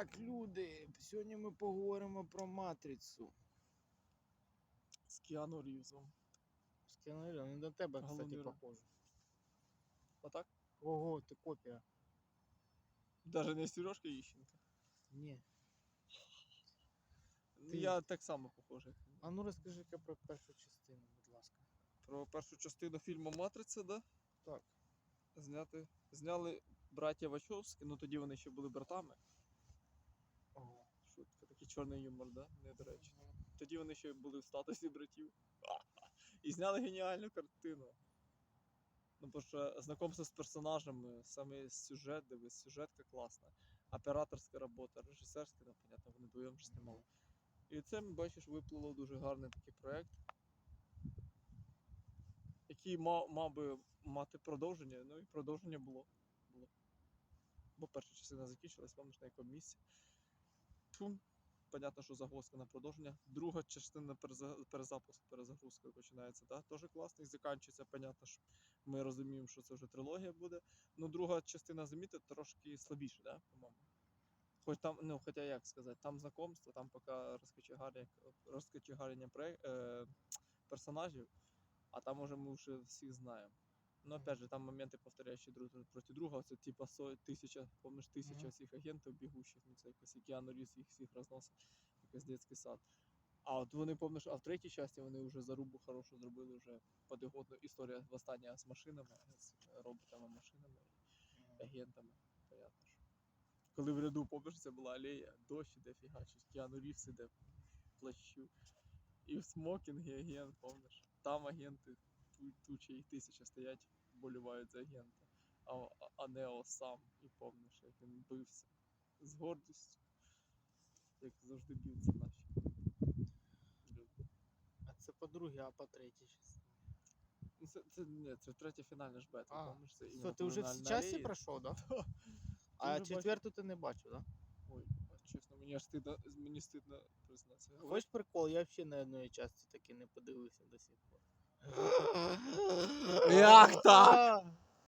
Так, люди, сьогодні ми поговоримо про матрицю. З Кіану Рівзом. Скинули, не до тебе, кстати, Головний похоже. А так? Ого, ти копія. Даже не Сережка Іщенко. Ні. Ну, Ти- Я так само похожий. А ну розкажи-ка про першу частину, будь ласка. Про першу частину фільму Матриця, да? Так. Зняти. Зняли браття Вачовські, ну тоді вони ще були братами. Чорний юмор, да? Недоречно. Тоді вони ще були в статусі братів. І зняли геніальну картину. Ну, бо що знакомство з персонажами, саме сюжет, дивись, сюжетка класна. Операторська робота, режисерська, ну, понятно, вони вдвоєм ж знімали. І це, бачиш, виплило дуже гарний такий проєкт, який мав, мав би мати продовження, ну і продовження було. було. Бо перша частина закінчилась, пам'ятаєш, на якому місці. Фум, понятно, що загвоздка на продовження. Друга частина переза- перезапуск, перезагрузка починається, да? теж класно і закінчується. Понятно, що ми розуміємо, що це вже трилогія буде. Ну, друга частина заміти трошки слабіше, да? по-моєму. Хоч там, ну, хоча як сказати, там знакомство, там поки розкочегарення е, персонажів, а там уже ми вже всіх знаємо. Ну, опять же, там моменти повторяючі друг проти друга, це типа со, тисяча, помниш, тисяча всіх агентів бігущих, ну це якось і Кіану Рівз їх всіх розносить, якийсь дитячий сад. А от вони, помниш, а в третій часті вони вже зарубу хорошу зробили вже подигодну історія восстання з машинами, з роботами, машинами і агентами. Понятно, що. Коли в ряду, помниш, це була алея, дощ іде фігачить, Кіану Рівз іде плащу. І в смокінгі агент, помниш? Там агенти ту- туча їх тисяча стоять, болівають за агента. А, Нео сам і помниш, як він бився з гордістю, як завжди б'ються наші. люди. А це по другій, а по третій частині. Ну, Це, це, ні, це третя фінальна ж бета, А, помниш? Це Що, ти вже всі на часті пройшов, да? Да. А вже четверту ти не бачив, да? Ой, мені аж стидно, мені стидно признатися. Хочеш прикол, я взагалі на одної часті таки не подивився до сих пор. Як так?